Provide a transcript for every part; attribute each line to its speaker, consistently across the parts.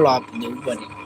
Speaker 1: હાલો આપી દે ઉપર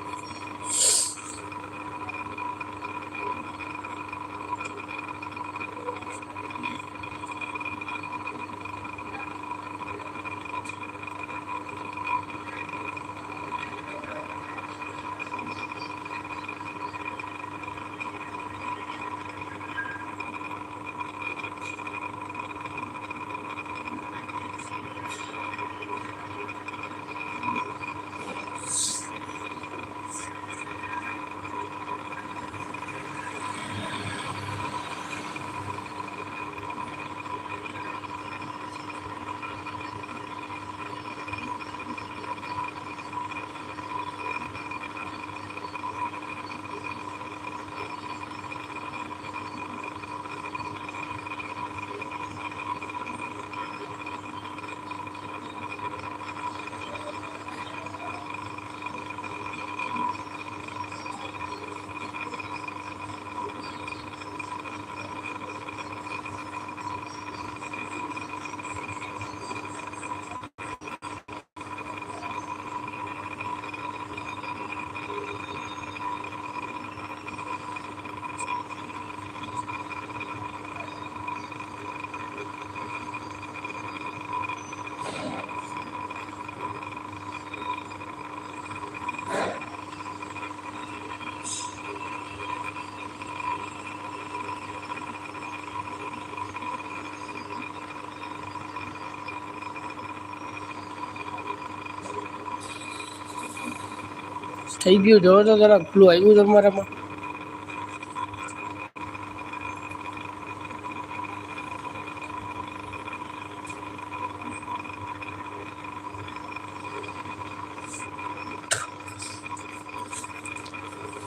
Speaker 1: થઈ ગયું. જોવો તો જરા પેલું આવ્યું તમારામાં.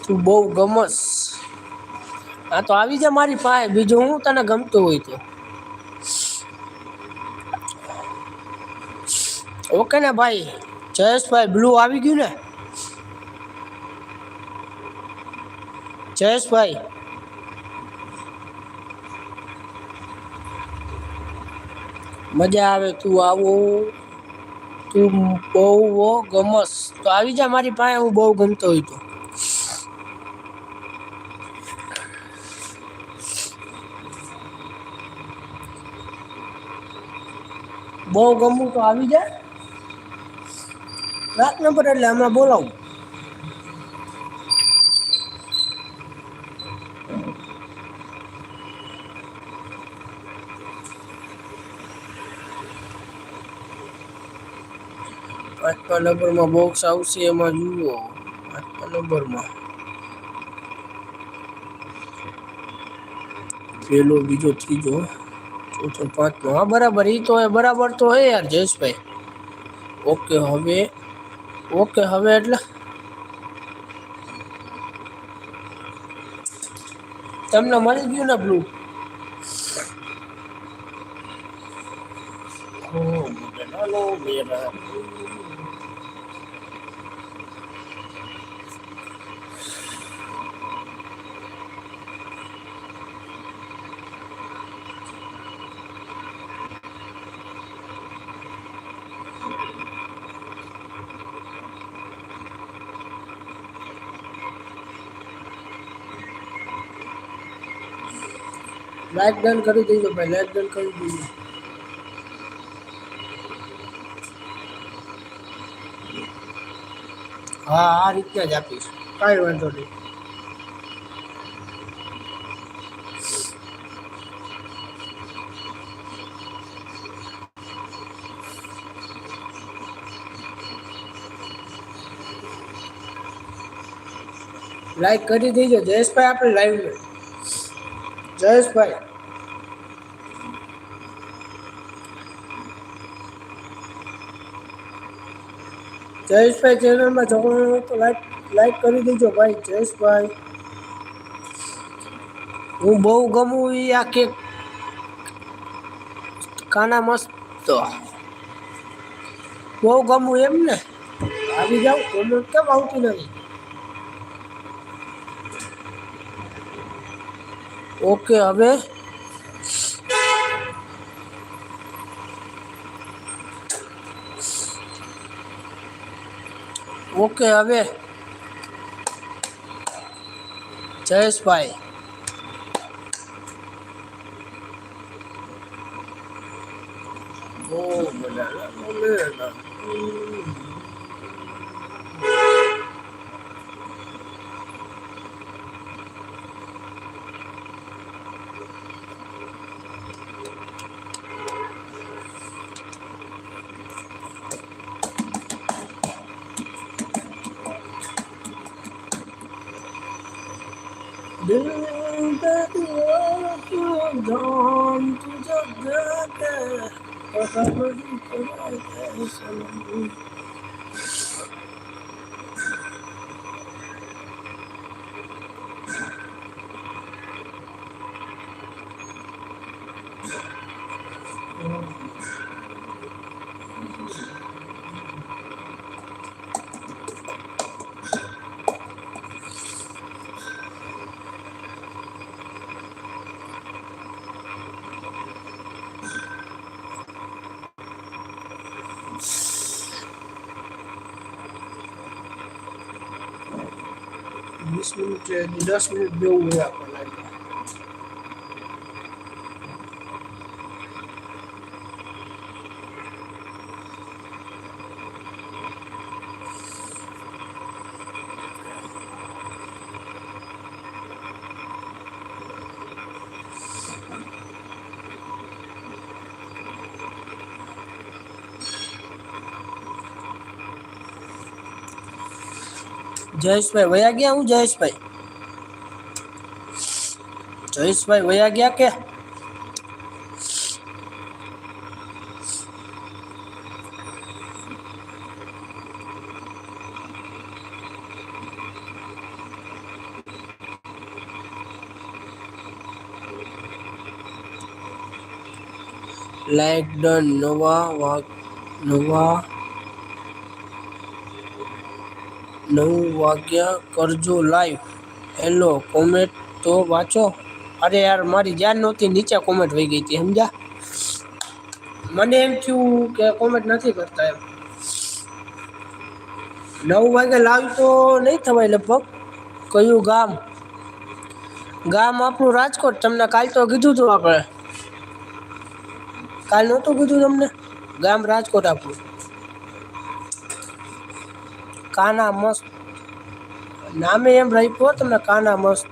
Speaker 1: તું બહુ ગમસ. હા તો આવી જા મારી પાસે. બીજું હું તને ગમતું હોય તો. ઓકે ને ભાઈ? જયેશભાઈ બ્લુ આવી ગયું ને? જયેશભાઈ મજા આવે, તું આવો. તું બહુ ગમસ. તો આવી જા, મારી પાસે હું બહુ ગમતો હોય તો. બહુ ગમવું તો આવી જાય રાત નંબર એટલે હમણાં બોલાવું. પાંચમા નંબરમાં બોક્સ આવશે એમાં જુઓ પાંચમા નંબરમાં પેલો બીજો ત્રીજો ચોથો પાંચમો હા બરાબર એ તો હે બરાબર તો હે યાર જયેશભાઈ ઓકે હવે ઓકે હવે એટલે તમને મળી ગયું ને બ્લુ હાલો મેરા લાઈટ ડન કરી દેજો ભાઈ લાઈક ડન કરી દેજો. હા, આ રીતે જ આપીશ. કાંઈ વાંધો નહીં. લાઈક કરી દેજો. જયેશભાઈ આપણે લાઈવ જયેશભાઈ. જયેશભાઈ ચેનલમાં જોવાનું તો લાઈક લાઈક કરી દેજો ભાઈ, જયેશભાઈ. હું બહુ ગમું એ આ કેક કાના મસ્ત. બહુ ગમું એમ ને? આવી જાઉં કોમેન્ટ કેમ આવતી નથી? ઓકે હવે ઓકે હવે Jayeshbhai. Thank you. this new, this industrial bill way up. Like, Jayeshbhai વયા ગયા હું જયેશભાઈ? જયેશભાઈ વયા ગયા કે? લાઈક ડન નવા વાગ નવા વાગ્યા કરજો લાઈવ હેલો કોમેન્ટ તો વાંચો. અરે યાર, મારી ધ્યાન નહોતી, નીચે કોમેન્ટ વહી ગઈ હતી, સમજ્યા? મને એમ થયું કે કોમેન્ટ નથી કરતા એમ. નવ વાગે લાવ તો નહીં થવાય લગભગ. કયું ગામ? ગામ આપણું રાજકોટ. તમને કાલ તો કીધું હતું આપણે. કાલ નહોતું કીધું તમને? ગામ રાજકોટ આપણું. કાના મસ્ત. નામે એમ રાખ્યો તમને કાના મસ્ત.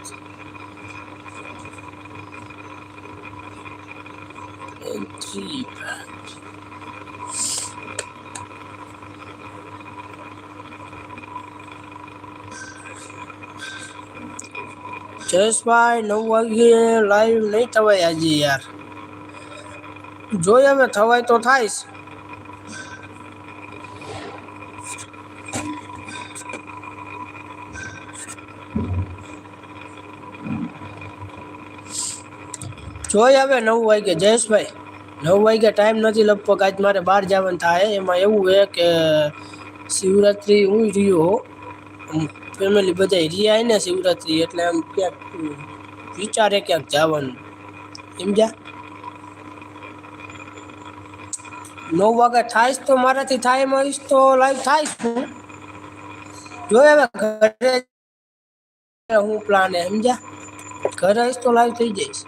Speaker 1: જયેશભાઈ, નવ વાગ્યે લાઈવ નહીં થવાય આજે યાર. જોઈ હવે, થવાય તો થાય જોઈ હવે નવ વાગે, જયેશભાઈ. નવ વાગે ટાઈમ નથી લગભગ આજ મારે બહાર જવાનું થાય. એમાં એવું છે કે શિવરાત્રિ હું. રહ્યો ફેમિલી બધા રહ્યા ને શિવરાત્રિ એટલે આમ ક્યાંક વિચારે ક્યાંક જવાનું. સમજ્યા નવ વાગે થાય તો મારાથી થાય એમાં તો લાઈવ થાય હું જોઈ હવે ઘરે હું પ્લાન સમજ્યા ઘરે આવીશ તો લાઈવ થઈ જઈશ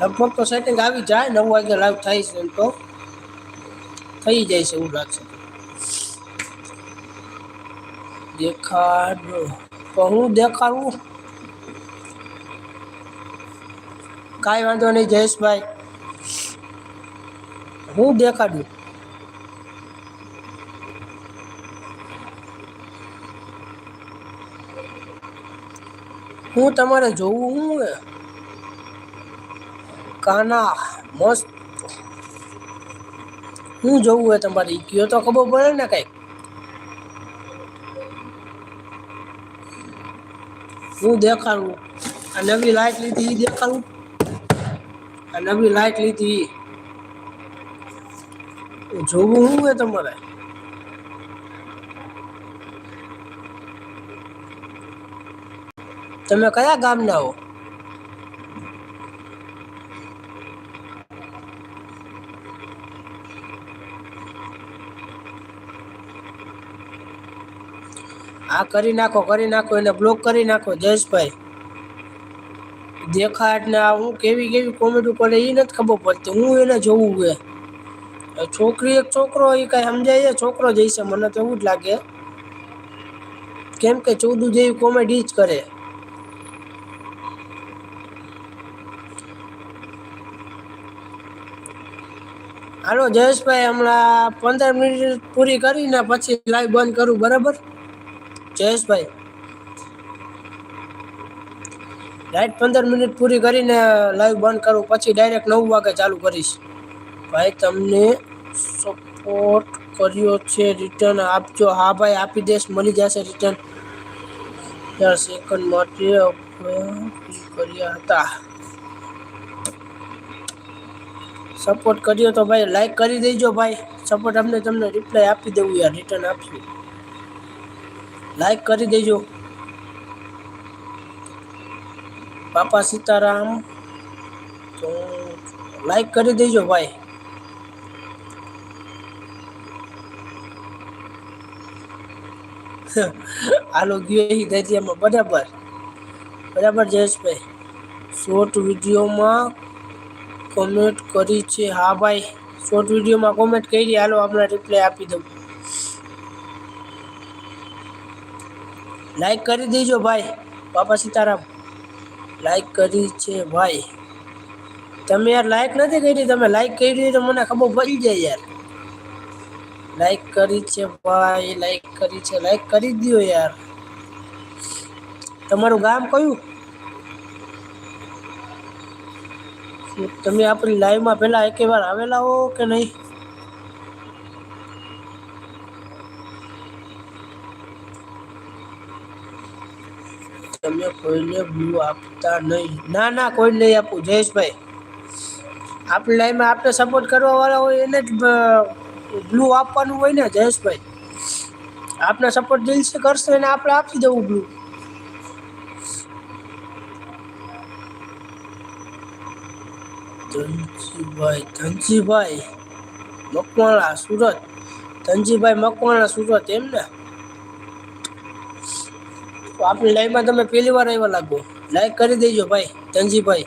Speaker 1: લગભગ તો સેટિંગ આવી જાય, નવ વાગે લાઈવ થાય છે તો. થઈ જાય છે એવું લાગશે. દેખાડ. તો હું દેખાડું? કાંઈ વાંધો નહીં, જયેશભાઈ. હું દેખાડું. હું તમારે જોવું હું? કાના, મસ્ત. હું જોવું હોય તમારે કયો તો ખબર પડે ને કંઈક. હું દેખાડું. આ નવી લાઈટ લીધી એ દેખાડું. આ નવી લાઈટ લીધી. જોવું શું હોય તમારે? તમે કયા ગામના હો? આ કરી નાખો કરી નાખો એને બ્લોક કરી નાખો, જયેશભાઈ. દેખાટ ને આ હું કેવી કેવી કોમેડી કરે એ નથી ખબર પડતી. હું એને જોવું છે છોકરી એક છોકરો એ કાંઈ સમજાય છોકરો જઈશે, મને તો એવું જ લાગે. કેમ કે ચૌદું જેવી કોમેડી જ કરે. હાલો જયેશભાઈ, હમણાં પંદર મિનિટ પૂરી કરીને પછી લાઈવ બંધ કરું, બરાબર? જયેશભાઈ. રાઈટ પંદર મિનિટ પૂરી કરીને લાઈવ બંધ કરું, પછી ડાયરેક્ટ નવ વાગે ચાલુ કરીશ. ભાઈ, તમને સપોર્ટ કર્યો છે રિટર્ન આપજો. હા ભાઈ, આપી દેશ, મળી જશે રિટર્ન ચાર સેકન્ડ માટે કર્યા હતા. સપોર્ટ કર્યો તો ભાઈ લાઈક કરી દેજો ભાઈ. સપોર્ટ અમને, તમને રિપ્લાય આપી દેવું યાર રિટર્ન આપશું. લાઈક કરી દેજો. બાપા સીતારામ, તો લાઈક કરી દેજો ભાઈ. આલો ગયો એ દરિયામાં. બરાબર. બરાબર, જયેશભાઈ. શોર્ટ વિડીયોમાં કોમેન્ટ કરી છે. હા ભાઈ શોર્ટ વિડીયોમાં કોમેન્ટ કરી. હાલો આપણે રિપ્લાય આપી દઉં. લાઈક કરી દેજો ભાઈ. બાપા સીતારામ લાઈક કરી છે ભાઈ. તમે યાર લાઈક નથી કરી, તમે લાઈક કરી તો મને ખબર પડી જાય યાર. લાઈક કરી છે ભાઈ લાઈક કરી છે લાઈક કરી દો યાર. તમારું ગામ કયું? તમે આપણી લાઈવમાં પહેલાં એકે વાર આવેલા હો કે નહીં? તમે કોઈને બ્લુ આપતા નહીં. ના ના, કોઈ નહીં આપું. જયેશભાઈ આપણી લાઈનમાં આપણે સપોર્ટ કરવા વાળા હોય એને જ બ્લુ આપવાનું હોય ને, જયેશભાઈ. આપણે સપોર્ટ દિલથી કરશે એને આપણે આપી દેવું બ્લુ ધનજીભાઈ ધનજીભાઈ મકવાણા, સુરત. ધનજીભાઈ મકવાણા, સુરત એમ ને આપણી લાઈવમાં તમે પહેલી વાર આવ્યા લાગો. લાઈક કરી દેજો ભાઈ, ધનજીભાઈ.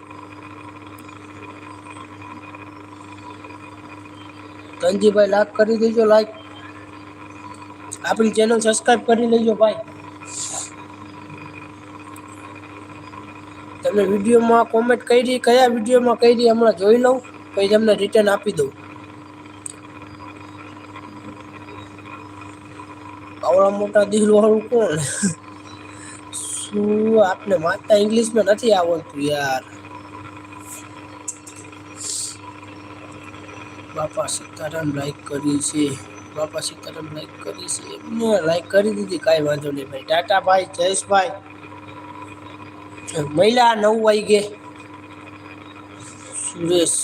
Speaker 1: ધનજીભાઈ લાઈક કરી દેજો લાઈક આપણી ચેનલ સબસ્ક્રાઈબ કરી લેજો ભાઈ. તમે વિડીયોમાં કોમેન્ટ કરી, કયા વિડીયોમાં કરી હમણાં જોઈ લઉં, પછી તમને રિટર્ન આપી દઉં. આવડા મોટા દિલવાળું કોણ? શું આપને વાંચતા ઇંગ્લિશમાં નથી આવડતું યાર. બાપા સીતારામ લાઈક કરી છે. બાપા સીતારામ લાઈક કરી છે. એમને લાઈક કરી દીધી કાંઈ વાંધો નહીં ભાઈ. ટાટા ભાઈ જયેશભાઈ. મહિલા નવ વાગે સુરેશ,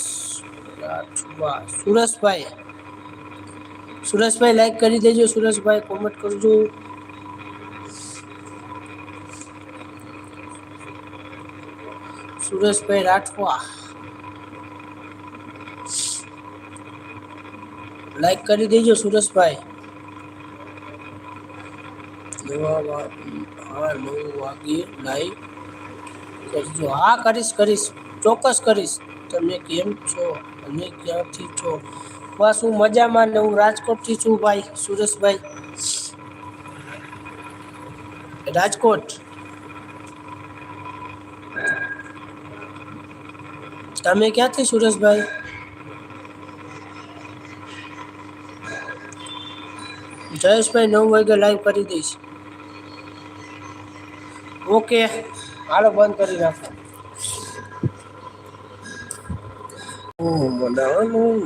Speaker 1: રાઠવા, સુરેશભાઈ. સુરેશભાઈ લાઈક કરી દેજો. સુરેશભાઈ કોમેન્ટ કરજો. સુરેશભાઈ રાઠવા. લાઈક કરી દેજો સુરેશભાઈ હા નવ વાગે લાઈવ કરજો. હા, કરીશ કરીશ. ચોક્કસ કરીશ. તમે કેમ છો? અને ક્યાંથી છો? બસ હું મજામાં ને હું રાજકોટથી છું ભાઈ સુરેશભાઈ રાજકોટ? તમે ક્યાંથી સુરેશભાઈ? જયેશભાઈ નવ વાગે લાઈવ કરી દઈશ. ઓકે, હાલો, બંધ કરી નાખો. ઓ મનાનું